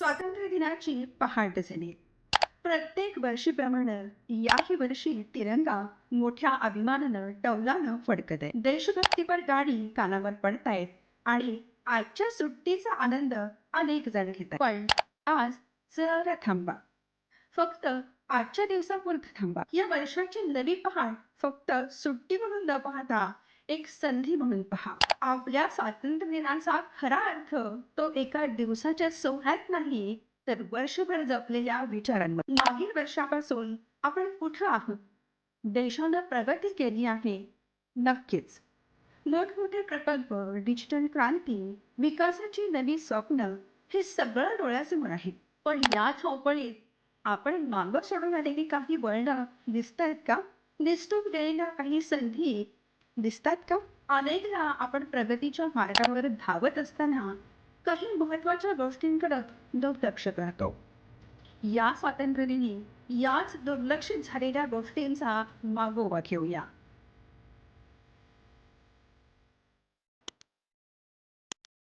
स्वातंत्र्य दिनाची पहाट झाली प्रत्येक वर्षीप्रमाणे याही वर्षी तिरंगा मोठ्या अभिमानानं टवलानं फडकत. आहे देशभक्तीपर गाडी कानावर पडतायत आणि आजच्या सुट्टीचा आनंद अनेक जण घेतात. पण आज जरा थांबा. फक्त आजच्या दिवसापुरतं थांबा. या वर्षाची नवी पहाट फक्त सुट्टी म्हणून न पाहता एक संधी म्हणून पहा. आपल्या स्वातंत्र्य दिनाचा खरा अर्थ तो एका दिवसाच्या सोहळ्यात नाही तर वर्षभर जपलेल्या विचारांमध्ये. मागील वर्षापासून आपण कुठं आहोत? देशानं प्रगती केली आहे. नक्कीच. मोठमोठे प्रकल्प डिजिटल क्रांती विकासाची नवी स्वप्न हे सगळं डोळ्यासमोर आहे. पण या चौपळीत आपण मागं सोडून आलेली काही वळणं दिसत आहेत का? निसटून गेलेल्या काही संधी दिसतात का? अनेकदा आपण प्रगतीच्या मार्गावर धावत असताना काही महत्त्वाच्या गोष्टींकडे दुर्लक्ष करतो. या स्वातंत्र्यदिनी याच दुर्लक्षित झालेल्या गोष्टींचा मागोवा घेऊया.